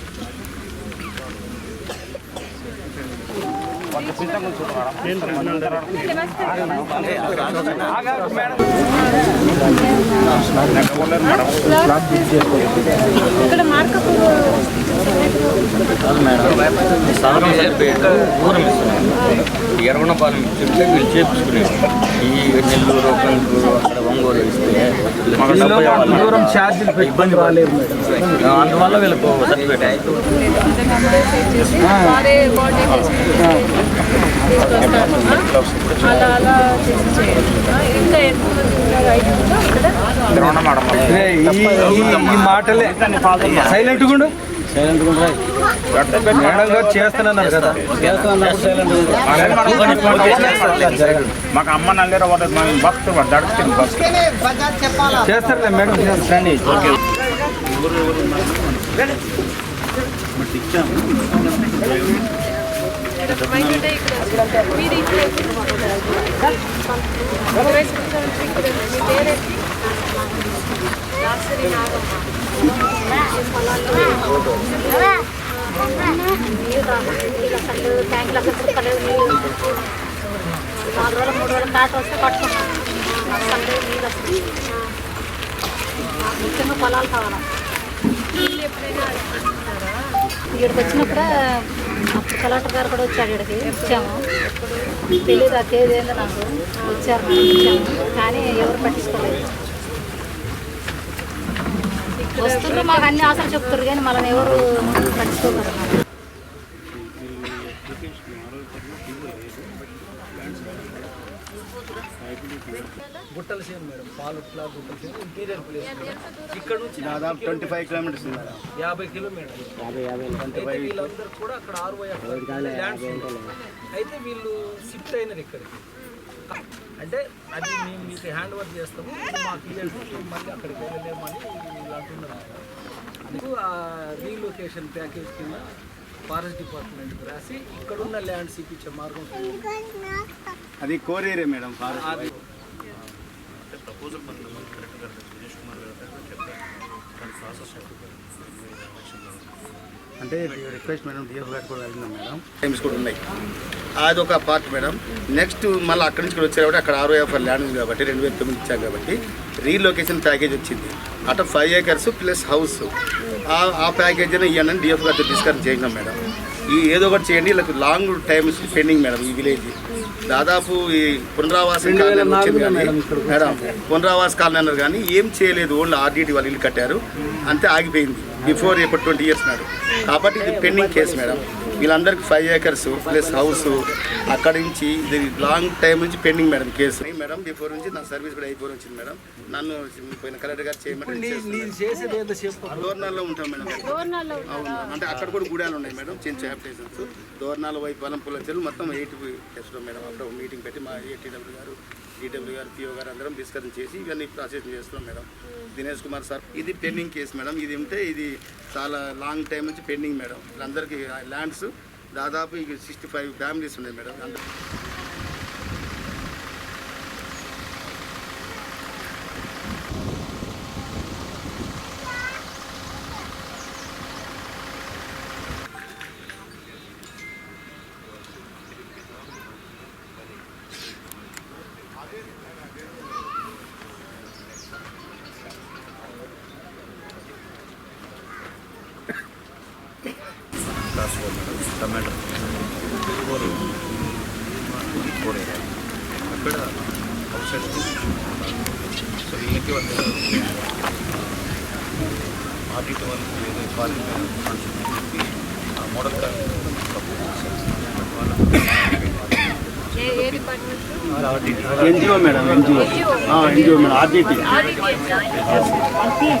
いいかもね。ఇక్కడ మార్కపూర్ సదరం సరిపోయేట దూరం ఇస్తున్నాను వీళ్ళు చేపించుకునేవారు ఈ నెల్లూరు కంటూరు అక్కడ ఒంగోలు ఇస్తే దూరం ఛార్జీలు ఇబ్బంది రాలేదు అందువల్ల వీళ్ళకు సర్టిఫికేట్ అలా అలా చేసి చేయాలి ఇంకా ఎక్కువ ఈ మాటలే. సైలెంట్ గుండు. మేడం గారు చేస్తానన్నారు కదా. మాకు అమ్మ నల్లేరు పడుతుంది మేము భక్తు దడుతుంది భక్తు చేస్తారులే మేడం. రండి ట్యాంకులు అసలు కలవు నీళ్ళు నాలుగు రోజులు మూడు రోజులు కాట వస్తే పట్టుకుంటాం అసలు నీళ్ళు వస్తుంది ముఖ్యంగా పొలాలు కావాలి నీళ్ళు ఎప్పుడైనా ఇక్కడికి వచ్చినప్పుడు అప్పుడు కలెక్టర్ గారు కూడా వచ్చాడు ఇక్కడికి. ఇచ్చాము తెలియదు ఆ కేజ్ ఏందో నాకు. వచ్చారు నాకు కానీ ఎవరు పట్టించుకోలేదు. వస్తువులు మాకు అన్ని ఆశలు చెప్తారు కానీ మనం ఎవరు పట్టించుకోగలరు గుట్టల సేమ్ మేడం పాలుట్ల గుట్టల సేమ్ ఇంటీరియర్ ప్లేస్ ఇక్కడ నుంచి దాదాపు ట్వంటీ ఫైవ్ కిలోమీటర్స్ యాభై వీళ్ళందరూ కూడా అక్కడ ఆరు. అయితే వీళ్ళు షిఫ్ట్ అయినారు ఇక్కడికి. అంటే అది మేము మీకు హ్యాండ్ ఓవర్ చేస్తాము మాకు ఇవ్వండి మళ్ళీ అక్కడికి వెళ్ళలేమని వీళ్ళు అంటున్నారు. అందుకు ఆ రీలొకేషన్ ప్యాకేజ్ కింద ఫారెస్ట్ డిపార్ట్మెంట్కి రాసి ఇక్కడున్న ల్యాండ్స్ ఇప్పించే మార్గం అది కోరేరే మేడం ఫారెస్ట్ అది. అంటే రిక్వెస్ట్ మేడం. డిఎఫ్ గారు కూడా మేడం. టైమ్స్ కూడా ఉన్నాయి. అదొక పార్ట్ మేడం. నెక్స్ట్ మళ్ళీ అక్కడి నుంచి కూడా వచ్చారు కాబట్టి అక్కడ ఆరో ఎఫర్ ల్యాండ్ ఉంది కాబట్టి రెండు వేల తొమ్మిది ఇచ్చాం కాబట్టి రీలొకేషన్ ప్యాకేజ్ వచ్చింది. అటు ఫైవ్ ఏకర్స్ ప్లస్ హౌస్ ఆ- ఆ ప్యాకేజ్ ఇవ్వండి డిఎఫ్ గారితో డిస్కస్ చేసినాం మేడం. ఈ ఏదో ఒకటి చేయండి వీళ్ళకి లాంగ్ టైమ్ పెండింగ్ మేడం ఈ విలేజ్ దాదాపు ఈ పునరావాస కాలనీ అని వచ్చింది కానీ మేడం పునరావాస కాలనీ అన్నారు కానీ ఏం చేయలేదు ఓన్లీ ఆర్డీటీ వాళ్ళు ఇల్లు కట్టారు. అంతే ఆగిపోయింది. బిఫోర్ ఇప్పుడు ట్వంటీ ఇయర్స్ నాడు. కాబట్టి ఇది పెండింగ్ కేసు మేడం. వీళ్ళందరికీ ఫైవ్ ఏకర్స్ ప్లస్ హౌస్. అక్కడి నుంచి ఇది లాంగ్ టైం నుంచి pending madam case. Madam before నుంచి నా సర్వీస్ కూడా అయిపోయి వచ్చింది మేడం. నన్ను పోయిన కలెక్టర్ గారు దోర్నాల్లో ఉంటాం మేడం. అవును. అంటే అక్కడ కూడా గుడాలు ఉన్నాయి మేడం చిన్న హ్యాపిటేషన్స్ దోర్నాల వైపు వలం పుల్ల చెరువు మొత్తం ఎయిట్ చేస్తున్నాం మేడం. ఒక మీటింగ్ పెట్టి మా ఏటీడబ్ల్యూ గారు ఈడబ్ల్యూ గారు పిఓ గారు అందరం డిస్కషన్ చేసి ఇవన్నీ ప్రాసెస్ చేస్తున్నాం మేడం. దినేష్ కుమార్ సార్. ఇది పెండింగ్ కేసు మేడం. ఇది ఉంటే ఇది చాలా లాంగ్ టైం నుంచి పెండింగ్ మేడం. వీళ్ళందరికీ ల్యాండ్స్ దాదాపు ఇక సిక్స్టీ ఫైవ్ ఫ్యామిలీస్ ఉన్నాయి మేడం. శక్తివంతులు ఆడిట్ వాళ్ళకి ఏదో ఫారిన్ ఫంక్షన్ చెప్పి model NGO madam NGO. NGO. Madam RDT government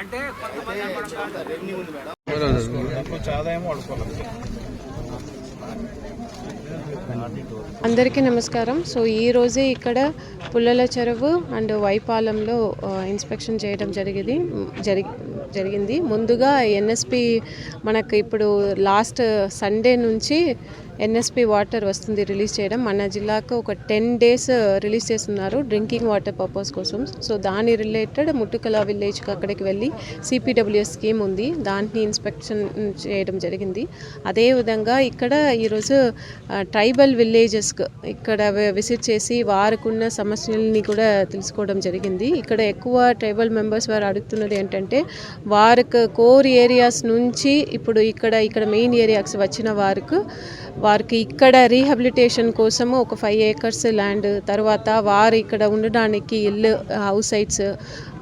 అంటే అందరికీ నమస్కారం. సో ఈ రోజే ఇక్కడ పుల్లల చెరువు అండ్ వైపాలెంలో ఇన్స్పెక్షన్ చేయడం జరిగింది. జరిగి జరిగింది. ముందుగా ఎన్ఎస్పి మనకు ఇప్పుడు లాస్ట్ సండే నుంచి ఎన్ఎస్పి వాటర్ వస్తుంది రిలీజ్ చేయడం. మన జిల్లాకు ఒక టెన్ డేస్ రిలీజ్ చేస్తున్నారు డ్రింకింగ్ వాటర్ పర్పస్ కోసం. సో దాని రిలేటెడ్ ముట్టుకల విలేజ్కి అక్కడికి వెళ్ళి సిపిడబ్ల్యూఎస్ స్కీమ్ ఉంది. దాన్ని ఇన్స్పెక్షన్ చేయడం జరిగింది. అదేవిధంగా ఇక్కడ ఈరోజు ట్రైబల్ విలేజెస్కి ఇక్కడ విసిట్ విజిట్ చేసి వారికున్న సమస్యల్ని కూడా తెలుసుకోవడం జరిగింది. ఇక్కడ ఎక్కువ ట్రైబల్ మెంబర్స్ వారు అడుగుతున్నది ఏంటంటే వారికి కోర్ ఏరియాస్ నుంచి ఇప్పుడు ఇక్కడ ఇక్కడ మెయిన్ ఏరియాస్ వచ్చిన వారికి వారికి ఇక్కడ రీహబిలిటేషన్ కోసము ఒక ఫైవ్ ఏకర్స్ ల్యాండ్ తర్వాత వారు ఇక్కడ ఉండడానికి ఇల్లు హౌస్ సైట్స్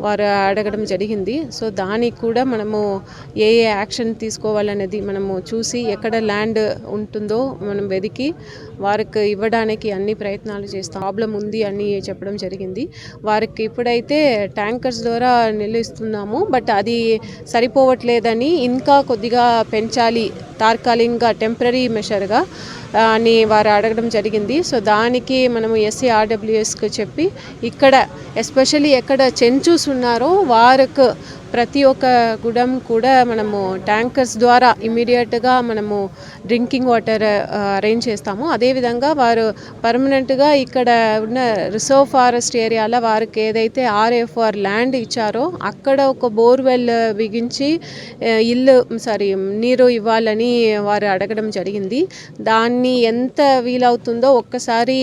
వారు అడగడం జరిగింది. సో దానికి కూడా మనము ఏ ఏ యాక్షన్ తీసుకోవాలనేది మనము చూసి ఎక్కడ ల్యాండ్ ఉంటుందో మనం వెతికి వారికి ఇవ్వడానికి అన్ని ప్రయత్నాలు చేస్తాం. ప్రాబ్లం ఉంది అని చెప్పడం జరిగింది. వారికి ఇప్పుడైతే ట్యాంకర్స్ ద్వారా నిలుస్తున్నాము బట్ అది సరిపోవట్లేదని ఇంకా కొద్దిగా పెంచాలి. తాత్కాలికంగా టెంపరీ మెషర్గా అని వారు అడగడం జరిగింది. సో దానికి మనము ఎస్సీ ఆర్డబ్ల్యూఎస్కి చెప్పి ఇక్కడ ఎస్పెషల్లీ ఎక్కడ చెంచూస్ ఉన్నారో వారికి ప్రతి ఒక్క గుడం కూడా మనము ట్యాంకర్స్ ద్వారా ఇమీడియట్గా మనము డ్రింకింగ్ వాటర్ అరేంజ్ చేస్తాము. అదేవిధంగా వారు పర్మనెంట్గా ఇక్కడ ఉన్న రిజర్వ్ ఫారెస్ట్ ఏరియాలో వారికి ఏదైతే ఆర్ఎఫ్ఆర్ ల్యాండ్ ఇచ్చారో అక్కడ ఒక బోర్వెల్ బిగించి ఇల్లు సారీ నీరు ఇవ్వాలని వారు అడగడం జరిగింది. దాన్ని ఎంత వీలవుతుందో ఒక్కసారి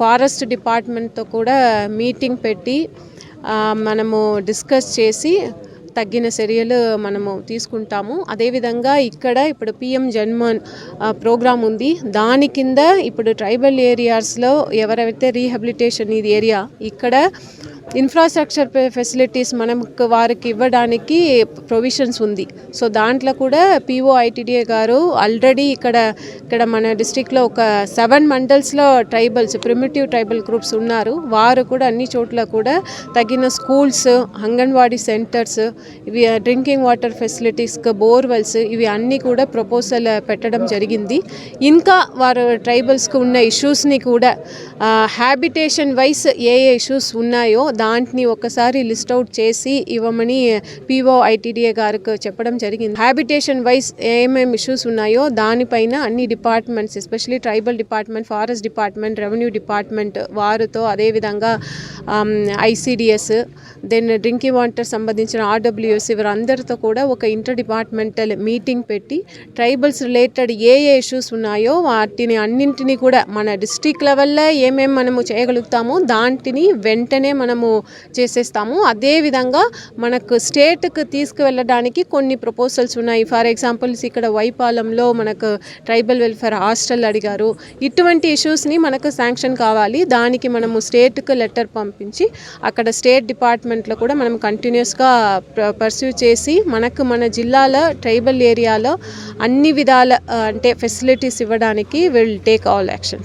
ఫారెస్ట్ డిపార్ట్మెంట్తో కూడా మీటింగ్ పెట్టి మనము డిస్కస్ చేసి తగ్గిన చర్యలు మనము తీసుకుంటాము. అదేవిధంగా ఇక్కడ ఇప్పుడు పిఎం జన్మన్ ప్రోగ్రామ్ ఉంది. దాని కింద ఇప్పుడు ట్రైబల్ ఏరియాస్లో ఎవరైతే రీహబిలిటేషన్ ఇది ఏరియా ఇక్కడ ఇన్ఫ్రాస్ట్రక్చర్ ఫెసిలిటీస్ మనకు వారికి ఇవ్వడానికి ప్రొవిజన్స్ ఉంది. సో దాంట్లో కూడా పిఓ ఐటీడీఏ గారు ఆల్రెడీ ఇక్కడ ఇక్కడ మన డిస్టిక్లో ఒక సెవెన్ మండల్స్లో ట్రైబల్స్ ప్రిమిటివ్ ట్రైబల్ గ్రూప్స్ ఉన్నారు. వారు కూడా అన్ని చోట్ల కూడా తగిన స్కూల్స్ అంగన్వాడీ సెంటర్స్ ఇవి డ్రింకింగ్ వాటర్ ఫెసిలిటీస్ బోర్వెల్స్ ఇవి అన్నీ కూడా ప్రపోజల్ పెట్టడం జరిగింది. ఇంకా వారు ట్రైబల్స్కి ఉన్న ఇష్యూస్ని కూడా హ్యాబిటేషన్ వైస్ ఏ ఏ ఇష్యూస్ ఉన్నాయో దాంట్ని ఒకసారి లిస్ట్ అవుట్ చేసి ఇవ్వమని పీఓ ఐటీడీఏ గారికి చెప్పడం జరిగింది. హ్యాబిటేషన్ వైస్ ఏమేమి ఇష్యూస్ ఉన్నాయో దానిపైన అన్ని departments especially tribal department forest department revenue department వారితో అదేవిధంగా ఐసిడిఎస్ దెన్ డ్రింకింగ్ వాటర్ సంబంధించిన ఆర్డబ్ల్యూఎస్ వీరందరితో కూడా ఒక ఇంటర్ డిపార్ట్మెంటల్ మీటింగ్ పెట్టి ట్రైబల్స్ రిలేటెడ్ ఏ ఏ ఇష్యూస్ ఉన్నాయో వాటిని అన్నింటినీ కూడా మన డిస్ట్రిక్ట్ లెవెల్లో ఏమేమి మనము చేయగలుగుతామో దాంటిని వెంటనే మనము చేసేస్తాము. అదేవిధంగా మనకు స్టేట్కి తీసుకువెళ్ళడానికి కొన్ని ప్రపోజల్స్ ఉన్నాయి. ఫర్ ఎగ్జాంపుల్స్ ఇక్కడ వైపాలెంలో మనకు ట్రైబల్ వెల్ఫేర్ హాస్టల్ అడిగారు. ఇటువంటి ఇష్యూస్ని మనకు శాంక్షన్ కావాలి. దానికి మనము స్టేట్కి లెటర్ పంపించి అక్కడ స్టేట్ డిపార్ట్మెంట్లో కూడా మనం కంటిన్యూస్గా పర్సూ చేసి మనకు మన జిల్లాలో ట్రైబల్ ఏరియాలో అన్ని విధాల అంటే ఫెసిలిటీస్ ఇవ్వడానికి విల్ టేక్ ఆల్ యాక్షన్స్.